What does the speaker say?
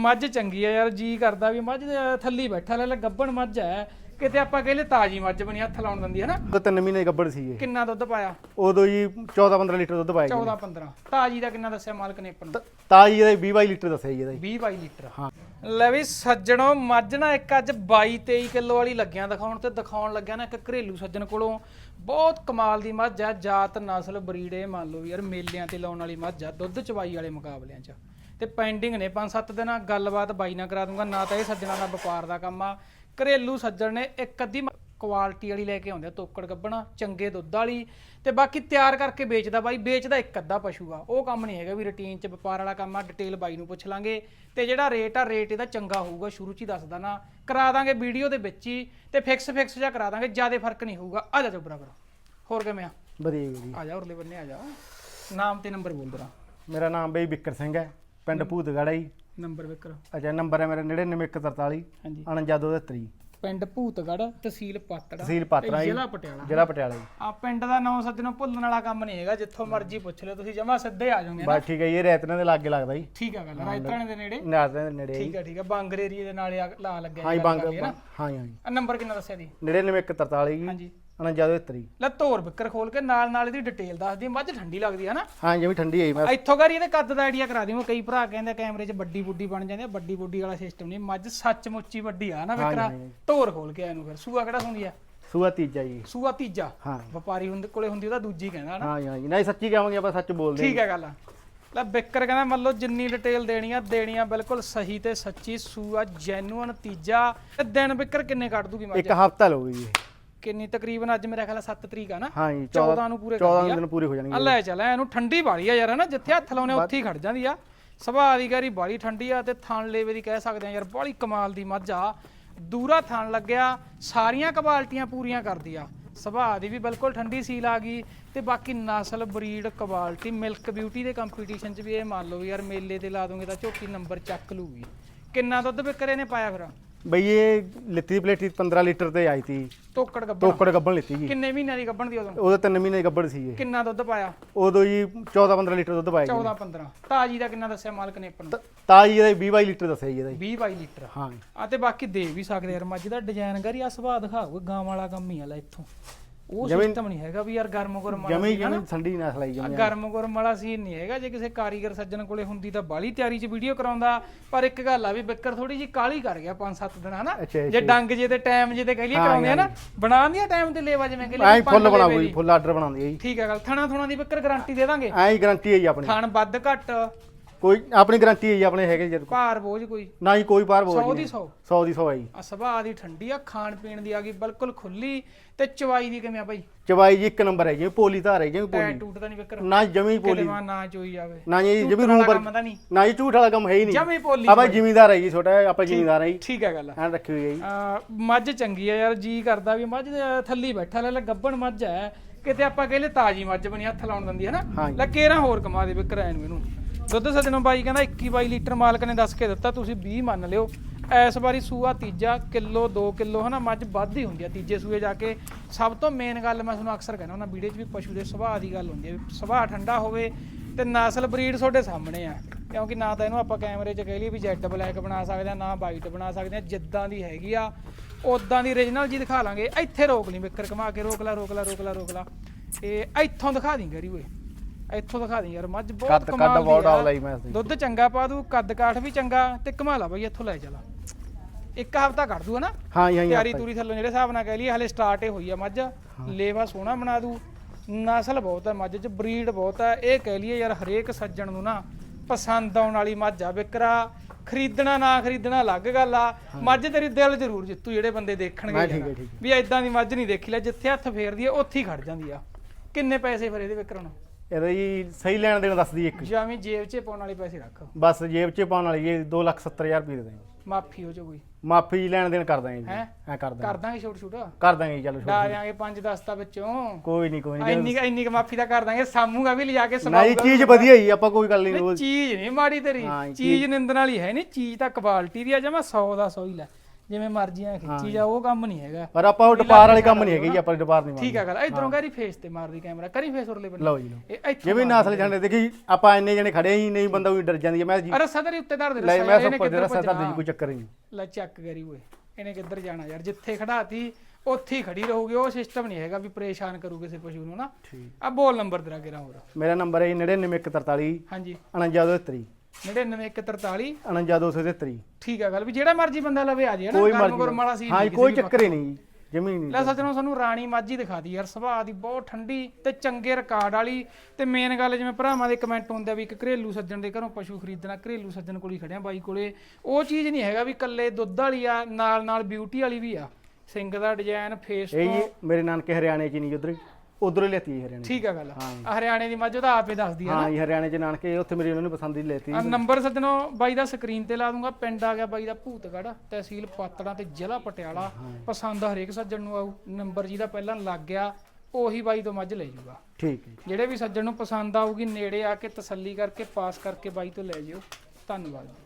ਮੱਝ ਚੰਗੀ ਆ ਯਾਰ ਜੀ ਕਰਦਾ ਵੀ ਮੱਝ ਦੇ ਥੱਲੀ ਬੈਠਾ ਲੈ ਲੈ ਗੱਬਣ ਮੱਝ ਹੈ। ਕਿਤੇ ਆਪਾਂ ਕਹਿੰਦੇ ਤਾਜੀ ਮੱਝ ਬਣੀ ਹੱਥ ਲਾਉਣ ਦਿੰਦੀ ਹੈ ਨਾ। ਤਿੰਨ ਮਹੀਨੇ ਗੱਬੜ ਸੀਗੇ ਕਿੰਨਾ ਦੁੱਧ ਪਾਇਆ? ਉਦੋਂ ਜੀ 14 15 ਲੀਟਰ ਦੁੱਧ ਪਾਇਆ 14 15 ਤਾਜੀ ਦਾ ਕਿੰਨਾ ਦੱਸਿਆ ਮਾਲਕ ਨੇ ਆਪਾਂ ਨੂੰ? ਤਾਜੀ ਇਹਦਾ 20 22 ਲੀਟਰ ਦੱਸਿਆ ਜੀ ਇਹਦਾ ਜੀ। 20 22 ਲੀਟਰ। ਹਾਂ। ਲੈ ਵੀ ਸੱਜਣੋ ਮੱਝ ਨਾ ਇੱਕ ਅੱਜ 22 23 ਕਿਲੋ ਵਾਲੀ ਲੱਗਿਆ ਦਿਖਾਉਣ ਤੇ ਦਿਖਾਉਣ ਲੱਗਿਆ ਨਾ ਇੱਕ ਘਰੇਲੂ ਸੱਜਣ ਕੋਲੋਂ। ਬਹੁਤ ਕਮਾਲ ਦੀ ਮੱਝ ਆ ਜਾਤ ਨਸਲ ਬਰੀਡ ਇਹ ਮੰਨ ਲਓ ਵੀ ਯਾਰ ਮੇਲਿਆਂ ਤੇ ਲਾਉਣ ਵਾਲੀ ਮੱਝ ਆ ਦੁੱਧ ਚਵਾਈ ਵਾਲੇ ਮੁਕਾਬਲਿਆਂ 'ਚ। ਤੇ ਪੈਂਡਿੰਗ ਨੇ। 5-7 ਦਿਨਾਂ ਗੱਲਬਾਤ ਬਾਈ ਨਾਲ ਕਰਾ ਦੂੰਗਾ। ਨਾ ਤਾਂ ਇਹ ਸੱਜਣਾ ਦਾ ਵਪਾਰ ਦਾ ਕੰਮ ਆ। ਘਰੇਲੂ ਸੱਜਣ ਨੇ ਇੱਕ ਅੱਧੀ ਕੁਆਲਿਟੀ ਵਾਲੀ ਲੈ ਕੇ ਆਉਂਦੇ ਆ, ਤੋਕੜ ਗੱਬਣਾ ਚੰਗੇ ਦੁੱਧ ਵਾਲੀ ਤੇ ਬਾਕੀ ਤਿਆਰ ਕਰਕੇ ਵੇਚਦਾ ਬਾਈ। ਵੇਚਦਾ ਇੱਕ ਅੱਧਾ ਪਸ਼ੂ ਆ। ਉਹ ਕੰਮ ਨਹੀਂ ਹੈਗਾ ਵੀ ਰੁਟੀਨ ਚ ਵਪਾਰ ਵਾਲਾ ਕੰਮ ਆ। ਡਿਟੇਲ ਬਾਈ ਨੂੰ ਪੁੱਛ ਲਾਂਗੇ। ਤੇ ਜਿਹੜਾ ਰੇਟ ਆ ਰੇਟ ਇਹਦਾ ਚੰਗਾ ਹੋਊਗਾ। ਸ਼ੁਰੂ ਚ ਹੀ ਦੱਸਦਾ ਨਾ। ਕਰਾ ਦਾਂਗੇ ਵੀਡੀਓ ਦੇ ਵਿੱਚ ਹੀ ਤੇ ਫਿਕਸ ਫਿਕਸ ਜਿਹਾ ਕਰਾ ਦਾਂਗੇ। ਜ਼ਿਆਦਾ ਫ਼ਰਕ ਨਹੀਂ ਹੋਊਗਾ। ਆ ਜਾ ਬਰਾਬਰ ਹੋਰ ਕਿਵੇਂ ਆ? ਵਧੀਆ ਜੀ ਆ ਜਾ ਉਰਲੇ ਬੰਨੇ ਆ ਜਾ। ਨਾਮ ਤੇ ਨੰਬਰ ਬੋਲ ਦਰਾ ਮੇਰਾ ਨਾਮ ਬਈ ਬਿੱਕਰ ਸਿੰਘ ਹੈ। ਪਿੰਡ ਭੂਤਗੜਾ ਜੀ। ਨੰਬਰ ਵਿਕਰ ਅੱਛਾ ਨੰਬਰ ਹੈ ਮੇਰਾ 99143 ਹਾਂਜੀ। 4923 ਪਿੰਡ ਭੂਤਗੜ ਤਹਿਸੀਲ ਪਾਤੜਾ। ਤਹਿਸੀਲ ਪਾਤੜਾ ਤੇ ਜ਼ਿਲ੍ਹਾ ਪਟਿਆਲਾ। ਜ਼ਿਲ੍ਹਾ ਪਟਿਆਲਾ ਜੀ। ਆ ਪਿੰਡ ਦਾ ਨਾਮ ਸੱਜਣੋ ਭੁੱਲਣ ਵਾਲਾ ਕੰਮ ਨਹੀਂ ਹੈਗਾ ਜਿੱਥੋਂ ਮਰਜ਼ੀ ਪੁੱਛ ਲਿਓ ਤੁਸੀਂ ਜਮਾ ਸਿੱਧੇ ਆ ਜਾਓਗੇ ਨਾ। ਬਸ ਠੀਕ ਹੈ ਜੀ, ਇਹ ਰੈਤਨਾਂ ਦੇ ਲਾਗੇ ਲੱਗਦਾ ਜੀ। ਠੀਕ ਆ ਗੱਲ ਰਾਇਤਰਾਣੇ ਦੇ ਨੇੜੇ। ਨਾਜ਼ਰਾਂ ਦੇ ਨੇੜੇ ਜੀ ਠੀਕ ਆ ਠੀਕ ਆ ਬਾਂਗਰ ਏਰੀਏ ਦੇ ਨਾਲੇ ਆ- ਲਾ ਲੱਗਿਆ ਹਾਂ ਜੀ ਗੱਲ ਬੰਗ ਨਾ। ਹਾਂ ਜੀ, ਹਾਂ ਜੀ। ਆ ਨੰਬਰ ਕਿੰਨਾ ਦੱਸਿਆ ਦੀ 99143 ਜੀ। ਹਾਂਜੀ। 4923 ਲੈ ਧੋਰ ਬਿੱਕਰ ਖੋਲ ਕੇ ਨਾਲ ਨਾਲ ਇਹਦੀ ਡਿਟੇਲ ਦੱਸ ਦੀ ਮੱਝ ਠੰਡੀ ਲੱਗਦੀ ਹੈ ਨਾ। ਹਾਂ ਜਿਵੇਂ ਠੰਡੀ ਹੈ ਜੀ, ਮੈਂ ਇੱਥੋਂ ਘਰ ਇਹਦੇ ਕੱਦ ਦਾ ਆਈਡੀਆ ਕਰਾ ਦਿਓ ਕਈ ਭਰਾ ਕਹਿੰਦੇ ਕੈਮਰੇ 'ਚ ਵੱਡੀ ਬੁੱਢੀ ਬਣ ਜਾਂਦੀ ਆ ਵੱਡੀ ਬੁੱਢੀ ਵਾਲਾ ਸਿਸਟਮ ਨਹੀਂ ਮੱਝ ਸੱਚਮੁੱਚ ਹੀ ਵੱਡੀ ਆ ਨਾ ਬਿੱਕਰਾ। ਹਾਂ। ਧੋਰ ਖੋਲ ਕੇ ਆਇਆ ਨੂੰ ਫਿਰ। ਸੂਆ ਕਿਹੜਾ ਹੁੰਦੀ ਆ? ਸੂਆ ਤੀਜਾ ਜੀ। ਸੂਆ ਤੀਜਾ। ਹਾਂ। ਵਪਾਰੀ ਹੁੰਦੇ ਕੋਲੇ ਹੁੰਦੀ ਉਹਦਾ ਦੂਜੀ ਕਹਿੰਦਾ ਨਾ ਹਾਂ ਹਾਂ ਜੀ। ਨਹੀਂ ਸੱਚੀ ਕਹਾਂਗੇ ਆਪਾਂ ਸੱਚ ਬੋਲਦੇ ਠੀਕ ਹੈ ਗੱਲ ਲੈ ਬਿੱਕਰ ਕਹਿੰਦਾ ਮੰਨ ਲਓ ਜਿੰਨੀ ਡਿਟੇਲ ਦੇਣੀ ਆ ਦੇਣੀ ਆ ਬਿਲਕੁਲ ਸਹੀ ਤੇ ਸੱਚੀ ਸੂਆ ਜੈਨੂਅਨ ਤੀਜਾ। ਤੇ ਦਿਨ ਬਿੱਕਰ ਕਿੰਨੇ ਕੱਢ ਦੂਗੀ ਮੱਝ? ਇੱਕ ਹਫਤਾ ਲਓ ਜੀ। ਕਿੰਨੀ ਤਕਰੀਬਨ ਅੱਜ ਮੇਰਾ ਖਿਆਲ 7 ਤਰੀਕ ਆ ਨਾ? ਹਾਂ ਜੀ 14 ਨੂੰ ਪੂਰੇ 14 ਕਰਦੀ ਆ। ਦਿਨ ਪੂਰੇ ਹੋ ਆ ਜਾਣਗੇ ਲੈ ਚੱਲ ਇਹਨੂੰ ਠੰਡੀ ਬਾਲੀ ਆ ਯਾਰ ਹਨਾ? ਜਿੱਥੇ ਹੱਥ ਲਾਉਨੇ ਉੱਥੇ ਹੀ ਖੜ ਜਾਂਦੀ ਆ। ਸੁਭਾਅ ਦੀ ਗਾਰੀ ਬਾਲੀ ਠੰਡੀ ਆ ਤੇ ਥਣ ਲੇਵੇ ਦੀ ਕਹਿ ਸਕਦੇ ਆ ਯਾਰ ਬਾਲੀ ਕਮਾਲ ਦੀ ਮੱਝ ਆ। ਦੂਰਾ ਥਣ ਲੱਗਿਆ ਸਾਰੀਆਂ ਕੁਆਲਟੀਆਂ ਪੂਰੀਆਂ ਕਰਦੀ ਆ। ਸੁਭਾਅ ਦੀ ਵੀ ਬਿਲਕੁਲ ਠੰਡੀ ਸੀਲ ਆ ਗਈ ਤੇ ਬਾਕੀ ਨਸਲ ਬਰੀਡ ਕੁਆਲਟੀ ਮਿਲਕ ਬਿਊਟੀ ਦੇ ਕੰਪੀਟੀਸ਼ਨ 'ਚ ਵੀ ਇਹ ਮੰਨ ਲਓ ਯਾਰ ਮੇਲੇ ਤੇ ਲਾ ਦੋਗੇ ਤਾਂ ਝੋਟੀ ਨੰਬਰ ਚੱਕ ਲੂਗੀ ਕਿੰਨਾ ਦੁੱਧ ਵਿਕਰੇ ਨੇ ਪਾਇਆ ਫਿਰ? ਬਈ ਇਹ ਲਿੱਤੀ ਦੀ ਪਲੇਟ 15 ਲੀਟਰ ਤੇ ਆਈ ਤੀ। ਤੋਕੜ ਗੱਬਣ। ਤੋਕੜ ਗੱਬਣ ਲਿੱਤੀ ਜੀ। ਕਿੰਨੇ ਮਹੀਨਿਆਂ ਦੀ ਗੱਬਣ ਦੀ ਉਦੋਂ? ਉਹਦੇ ਤਿੰਨ ਮਹੀਨੇ ਗੱਬੜ ਸੀ ਇਹ। ਕਿੰਨਾ ਦੁੱਧ ਪਾਇਆ? ਉਦੋਂ ਜੀ 14 15 ਲੀਟਰ ਦੁੱਧ ਪਾਇਆ ਜੀ। 14 15 ਤਾਜੀ ਦਾ ਕਿੰਨਾ ਦੱਸਿਆ ਮਾਲਕ ਨੇ ਆਪਾਂ ਨੂੰ? ਤਾਜੀ ਇਹਦਾ 20 22 ਲੀਟਰ ਦੱਸਿਆ ਜੀ ਇਹਦਾ ਜੀ। 20 22 ਲੀਟਰ। ਹਾਂ। ਆ ਤੇ ਬਾਕੀ ਦੇ ਵੀ ਸਕਦੇ ਯਾਰ ਮੱਝ ਦਾ ਡਿਜ਼ਾਈਨ ਕਰੀ ਆ ਸੁਭਾਅ ਦਿਖਾਓ ਗਾਂ ਵਾਲਾ ਕੰਮ ਹੀ ਆ ਲੈ ਇੱਥੋਂ। ਉਹ ਸਿਸਟਮ ਨਹੀਂ ਹੈਗਾ ਵੀ ਯਾਰ ਗਰਮ ਗਰਮ ਵਾਲਾ ਜਮੀ ਸੀ, ਹਨਾ? ਜਮੀ ਠੰਡੀ ਨਸਲ ਆਈ ਆ। ਜਮੀ ਗਰਮ ਗਰਮ ਵਾਲਾ ਸੀਨ ਨਹੀਂ ਹੈਗਾ ਜੇ ਕਿਸੇ ਕਾਰੀਗਰ ਸੱਜਣ ਕੋਲੇ ਹੁੰਦੀ ਤਾਂ ਬਾਲੀ ਤਿਆਰੀ 'ਚ ਵੀਡੀਓ ਕਰਾਉਂਦਾ ਪਰ ਇੱਕ ਗੱਲ ਆ ਵੀ ਬਿੱਕਰ ਥੋੜੀ ਜੀ ਕਾਲੀ ਕਰ ਗਿਆ 5-7 ਦਿਨ ਹਨਾ? ਅੱਛਾ, ਜੇ ਡੰਗ ਜੇ ਤੇ ਟਾਈਮ ਜੇ ਤੇ ਕਹਿ ਲਈਏ ਕਰਾਉਂਦੇ ਆ ਨਾ ਟਾਈਮ ਤੇ ਲੇਵਾ ਜਿਵੇਂ ਕਿ ਐਂ ਫੁੱਲ ਬਣਾਉ ਜੀ ਫੁੱਲ ਆਰਡਰ ਬਣਾਉਂਦੀ ਹੈ ਜੀ। ਠੀਕ ਹੈ ਗੱਲ ਥਣਾ ਥੁਣਾ ਦੀ ਬਿੱਕਰ ਗਾਰੰਟੀ ਦੇ ਦਾਂਗੇ। ਐਂ ਹੀ ਗਾਰੰਟੀ ਹੈ ਜੀ ਆਪਣੀ। ਥਣ ਵੱਧ ਘੱਟ। ਕੋਈ ਆਪਣੀ ਗਾਰੰਟੀ ਹੈ ਜੀ ਆਪਣੇ ਹੈਗੇ ਜਦ ਭਾਰ ਬੋਝ ਕੋਈ? ਨਾ ਹੀ ਕੋਈ ਪਾਰ 100 ਬੋਲ ਦੀ ਜੀ 100 100 ਦੀ 100 ਹੈ ਜੀ। ਆ ਸੁਭਾਅ ਦੀ ਠੰਡੀ ਆ ਖਾਣ ਪੀਣ ਦੀ ਆ ਗਈ ਬਿਲਕੁਲ ਖੁੱਲੀ ਤੇ ਚਵਾਈ ਦੀ ਕਿਵੇਂ ਆ ਭਾਈ ਚਵਾਈ ਜੀ ਇੱਕ ਨੰਬਰ ਹੈ ਜੀ ਪੋਲੀ ਧਾਰ ਹੈ ਜੀ ਪੋਲੀ। ਟੂਟ ਤਾਂ ਨਹੀਂ ਵਿਕਰ ਨਾ ਜਮੀ ਪੋਲੀ। ਮਾ ਨਾ ਚੋਈ ਜਾਵੇ। ਨਾ ਜੀ ਜਮੀ ਰੂਮ ਪਰ ਕੰਮ ਤਾਂ ਨਹੀਂ। ਨਾ ਜੀ ਝੂਠ ਵਾਲਾ ਕੰਮ ਹੈ ਹੀ ਨਹੀਂ। ਜਮੀ ਪੋਲੀ ਆਪਾਂ ਜ਼ਿਮੀਦਾਰ ਹੈ ਜੀ ਛੋਟਾ ਆਪਾਂ ਜ਼ਿਮੀਦਾਰ ਹੈ ਜੀ। ਠੀਕ ਹੈ ਗੱਲ ਐਂ ਰੱਖੀ ਹੋਈ ਹੈ ਜੀ। ਆ ਮੱਝ ਚੰਗੀ ਆ ਯਾਰ ਜੀ ਕਰਦਾ ਵੀ ਮੱਝ ਦੇ ਥੱਲੀ ਬੈਠਾ ਲੈ ਲੈ ਗੱਬਣ ਮੱਝ ਹੈ। ਕਿਤੇ ਆਪਾਂ ਕਹਿੰਦੇ ਤਾਜੀ ਮੱਝ ਬਣੀ ਹੱਥ ਲਾਉਣ ਦਿੰਦੀ ਹੈ ਨਾ। ਹਾਂਜੀ। ਲੈ ਕੇਰਾ ਹੋਰ ਕਮਾ ਦੇ ਵਿਕਰ ਐ ਨੂੰ ਇਹਨੂੰ। ਦੁੱਧ ਸੱਜਣੋਂ ਬਾਈ ਕਹਿੰਦਾ 21 22 ਲੀਟਰ ਮਾਲਕ ਨੇ ਦੱਸ ਕੇ ਦਿੱਤਾ, ਤੁਸੀਂ 20 ਮੰਨ ਲਿਓ। ਇਸ ਵਾਰੀ ਸੂਆ ਤੀਜਾ ਕਿਲੋ 2 ਕਿਲੋ, ਹਨਾ, ਮੱਝ ਵੱਧ ਹੀ ਹੁੰਦੀ ਆ ਤੀਜੇ ਸੂਏ ਜਾ ਕੇ। ਸਭ ਤੋਂ ਮੇਨ ਗੱਲ ਮੈਂ ਤੁਹਾਨੂੰ ਅਕਸਰ ਕਹਿੰਦਾ ਹੁੰਦਾ, ਵੀਡੀਓ 'ਚ ਵੀ ਪਸ਼ੂ ਦੇ ਸੁਭਾਅ ਦੀ ਗੱਲ ਹੁੰਦੀ ਹੈ ਸੁਭਾਅ ਠੰਡਾ ਹੋਵੇ ਤੇ ਨਸਲ ਬਰੀਡ ਤੁਹਾਡੇ ਸਾਹਮਣੇ ਆ। ਕਿਉਂਕਿ ਨਾ ਤਾਂ ਇਹਨੂੰ ਆਪਾਂ ਕੈਮਰੇ 'ਚ ਕਹਿ ਲਈਏ ਵੀ ਜੈਡ ਬਲੈਕ ਬਣਾ ਸਕਦੇ ਆ, ਨਾ ਵਾਈਟ ਬਣਾ ਸਕਦੇ ਆ, ਜਿੱਦਾਂ ਦੀ ਹੈਗੀ ਆ ਉਦਾਂ ਦੀ origignal ਜੀ ਦਿਖਾ ਲਾਂਗੇ। ਇੱਥੇ ਰੋਕ ਲਈ, ਵਿਕਰ ਕਮਾ ਕੇ ਰੋਕ ਲਾ ਰੋਕ ਲਾ ਰੋਕ ਲਾ ਰੋਕ ਲਾ। ਇਹ ਇੱਥੋਂ ਦਿਖਾ ਦੀ ਗਰੀ ਓਏ। ਇੱਥੋਂ ਦਿਖਾ ਦੀ ਯਾਰ ਮੱਝ ਬਹੁਤ ਕੱਦ ਕੱਦ ਕਮਾਲ ਬਹੁਤ ਦੀ ਆ ਮੈਂ ਇਸ ਦੁੱਧ ਚੰਗਾ ਪਾ ਦੂ ਕੱਦ ਕਾਠ ਵੀ ਚੰਗਾ ਤੇ ਕਮਾ ਲਾ ਬਈ ਇੱਥੋਂ ਲੈ ਚਲਾ ਇੱਕ ਹਫਤਾ ਕੱਢ ਦੂ ਹਨਾ? ਹਾਂ ਜੀ ਹਾਂ ਜੀ ਤਿਆਰੀ ਤੂਰੀ ਥੱਲੋਂ ਜਿਹੜੇ ਹਿਸਾਬ ਨਾਲ ਕਹਿ ਲਈਏ ਹਲੇ ਸਟਾਰਟ ਹੀ ਹੋਈ ਆ ਮੱਝ। ਲੇਵਾ ਸੋਹਣਾ ਬਣਾ ਦੂ ਨਸਲ ਬਹੁਤ ਹੈ ਮੱਝ 'ਚ ਬਰੀਡ ਬਹੁਤ ਹੈ ਇਹ ਕਹਿ ਲਈਏ ਯਾਰ ਹਰੇਕ ਸੱਜਣ ਨੂੰ ਨਾ ਪਸੰਦ ਆਉਣ ਵਾਲੀ ਮੱਝ ਆ ਵਿਕਰਾ। ਖਰੀਦਣਾ ਨਾ ਖਰੀਦਣਾ ਅਲੱਗ ਗੱਲ ਆ। ਮੱਝ ਤੇਰੀ ਦਿਲ ਜ਼ਰੂਰ ਜਿੱਤੂ ਜਿਹੜੇ ਬੰਦੇ ਦੇਖਣਗੇ ਮੈਂ ਠੀਕ ਯਾਰ। ਹੈ, ਠੀਕ ਵੀ ਐਦਾਂ ਦੀ ਮੱਝ ਨਹੀਂ ਦੇਖੀ ਲੈ ਜਿੱਥੇ ਹੱਥ ਫੇਰਦੀ ਆ ਉੱਥੇ ਹੀ ਖੜ ਜਾਂਦੀ ਆ। ਕਿੰਨੇ ਪੈਸੇ ਫਿਰ ਇਹਦੇ ਵਿਕਰਣ ਇਹਦਾ ਜੀ ਸਹੀ ਲੈਣ ਦੇਣ ਦੱਸਦੀ ਇੱਕ। ਜਿਵੇਂ ਜੇਬ 'ਚ ਪਾਉਣ ਵਾਲੇ ਪੈਸੇ ਰੱਖ। ਬਸ ਜੇਬ 'ਚ ਪਾਉਣ ਵਾਲੀ ਇਹ 270000 ਰੁਪਏ ਦੇ ਦਾਂਗੇ ਮਾਫੀ ਹੋ ਜਾ ਕੋਈ। ਮਾਫੀ ਲੈਣ ਦੇਣ ਕਰ ਦਾਂਗੇ ਜੀ। ਹੈਂ? ਐ ਕਰ ਦਾਂਗੇ। ਕਰ ਦਾਂਗੇ ਛੋਟ ਛੋਟ। ਕਰ ਦਾਂਗੇ ਜੀ, ਚਲੋ ਡਾ ਛੋਟੋ। ਜਾਾਂਗੇ 5 10 ਤਾਂ ਵਿੱਚੋਂ। ਕੋਈ ਨਹੀਂ ਕੋਈ ਨਹੀਂ ਇੰਨੀ ਕੁ- ਇੰਨੀ ਕੁ ਮਾਫੀ ਤਾਂ ਕਰ ਦਾਂਗੇ ਸਾਮੂਗਾ ਵੀ ਲਿਜਾ ਕੇ ਨਹੀਂ ਚੀਜ਼ ਵਧੀਆ ਜੀ ਆਪਾਂ ਕੋਈ ਗੱਲ ਨਹੀਂ ਚੀਜ਼ ਨਹੀਂ ਮਾੜੀ ਤੇਰੀ। ਹਾਂ, ਇਹ ਚੀਜ਼ ਨਿੰਦਣ ਵਾਲੀ ਹੈ ਨਹੀਂ ਚੀਜ਼ ਤਾਂ ਕੁਆਲਿਟੀ ਦੀ ਆ ਜਮਾ 100 ਦਾ 100 ਹੀ ਲੈ। ਜਿਵੇਂ ਮਰਜ਼ੀਆਂ ਖਿੱਚੀ ਜਾ ਉਹ ਕੰਮ ਨਹੀਂ ਹੈਗਾ। ਪਰ ਆਪਾਂ ਉਹ ਡਪਾਰ ਵਾਲੇ ਕੰਮ ਨਹੀਂ ਹੈਗੇ ਜੀ ਆਪਾਂ ਡਪਾਰ ਨਹੀਂ ਠੀਕ ਆ ਗੱਲ ਇਧਰੋਂ ਕਰੀ ਫੇਸ ਤੇ ਮਾਰਦੀ ਕੈਮਰਾ ਕਰੀ ਫੇਸ ਉਰਲੇ ਬੰਨੇ ਲਓ ਜੀ ਲਓ। ਜਿਵੇਂ ਨਸਲ ਜਾਂਦੇ ਦੇਖੀ ਆਪਾਂ ਇੰਨੇ ਜਣੇ ਖੜੇ ਹੀ ਨਹੀਂ ਬੰਦਾ ਵੀ ਡਰ ਜਾਂਦੀ ਹੈ। ਮੈਂ ਜੀ ਅਰੇ ਸਦਰ ਉੱਤੇ ਧਰ ਦੇ ਰੱਸਾ ਮੈਂ ਦੇ ਕਿੱਧਰ ਰਸਾ ਭੱਜਣਾ? ਜੀ ਕੋਈ ਚੱਕਰ ਨਹੀਂ। ਲੈ ਚੱਕ ਕਰੀ ਓਏ ਇਹਨੇ ਕਿੱਧਰ ਜਾਣਾ ਯਾਰ? ਜਿੱਥੇ ਖੜਾਤੀ ਉੱਥੇ ਹੀ ਖੜੀ ਰਹੂਗੀ ਉਹ ਸਿਸਟਮ ਨਹੀਂ ਹੈਗਾ ਵੀ ਪਰੇਸ਼ਾਨ ਕਰੂ ਕਿਸੇ ਪਸ਼ੂ ਨੂੰ ਨਾ। ਆ ਬੋਲ ਨੰਬਰ ਤੇਰਾ ਕਿਹੜਾ ਹੋਰ? ਮੇਰਾ ਨੰਬਰ ਹੈ 99143 ਹਾਂਜੀ। 49273 99143 49273 ਠੀਕ ਆ ਗੱਲ ਵੀ ਜਿਹੜਾ ਮਰਜ਼ੀ ਬੰਦਾ ਲਵੇ ਆ ਜੇ ਨਾ ਕੋਈ ਮਰਜ਼ੀ ਵਾਲਾ ਸੀ ਹਾਂ ਕੋਈ ਚੱਕਰ ਹੀ ਨਹੀਂ ਜਮੀ ਨਹੀਂ ਲੈ ਸੱਜਣੋ ਸਾਨੂੰ ਰਾਣੀ ਮਾਝੀ ਦਿਖਾਤੀ ਯਾਰ ਸੁਭਾਅ ਦੀ ਬਹੁਤ ਠੰਡੀ ਤੇ ਚੰਗੇ ਰਿਕਾਰਡ ਵਾਲੀ। ਤੇ ਮੇਨ ਗੱਲ ਜਿਵੇਂ ਭਰਾਵਾਂ ਦੇ ਕਮੈਂਟ ਹੁੰਦੇ ਆ ਵੀ ਇੱਕ ਘਰੇਲੂ ਸੱਜਣ ਦੇ ਘਰੋਂ ਪਸ਼ੂ ਖਰੀਦਣਾ ਘਰੇਲੂ ਸੱਜਣ ਕੋਲ ਹੀ ਖੜਿਆ ਬਾਈ ਕੋਲੇ। ਉਹ ਚੀਜ਼ ਨਹੀਂ ਹੈਗਾ ਵੀ ਕੱਲੇ ਦੁੱਧ ਵਾਲੀ ਆ ਨਾਲ ਨਾਲ ਬਿਊਟੀ ਵਾਲੀ ਵੀ ਆ। ਸਿੰਘ ਦਾ ਡਿਜ਼ਾਈਨ ਫੇਸ ਇਹ ਤੋਂ ਜੀ ਮੇਰੇ ਨਾਨਕੇ ਹਰਿਆਣੇ ਚ ਨਹੀਂ ਉਧਰ। ਉਧਰੋਂ ਲੈਤੀ ਹਰਿਆਣੇ ਠੀਕ ਆ ਗੱਲ। ਆ ਹਰਿਆਣੇ ਦੀ ਮੱਝ ਉਹਦਾ ਆਪੇ ਦੱਸਦੀ ਆ ਹਾਂ ਜੀ ਹਰਿਆਣੇ ਚ ਨਾਨਕੇ ਉੱਥੇ ਮੇਰੀ ਉਹਨਾਂ ਨੂੰ ਪਸੰਦ ਹੀ ਲੈਤੀ ਆ ਨੰਬਰ ਸੱਜਣੋ ਬਾਈ ਦਾ ਸਕਰੀਨ ਤੇ ਲਾ ਦੂੰਗਾ ਪਿੰਡ ਆ ਗਿਆ ਬਾਈ ਦਾ ਭੂਤਗੜ ਤਹਿਸੀਲ ਪਾਤੜਾਂ ਤੇ ਜ਼ਿਲ੍ਹਾ ਪਟਿਆਲਾ। ਪਸੰਦ ਹਰੇਕ ਸੱਜਣ ਨੂੰ ਆਊ ਨੰਬਰ ਜਿਹਦਾ ਪਹਿਲਾਂ ਲੱਗ ਗਿਆ ਉਹੀ ਬਾਈ ਤੋਂ ਮੱਝ ਲੈ ਜਾਊਗਾ ਠੀਕ ਹੈ। ਜੀ। ਜਿਹੜੇ ਵੀ ਸੱਜਣ ਨੂੰ ਪਸੰਦ ਆਊਗੀ ਨੇੜੇ ਆ ਕੇ ਤਸੱਲੀ ਕਰਕੇ ਪਾਸ ਕਰਕੇ ਬਾਈ ਤੋਂ ਲੈ ਜਿਓ। ਧੰਨਵਾਦ ਜੀ।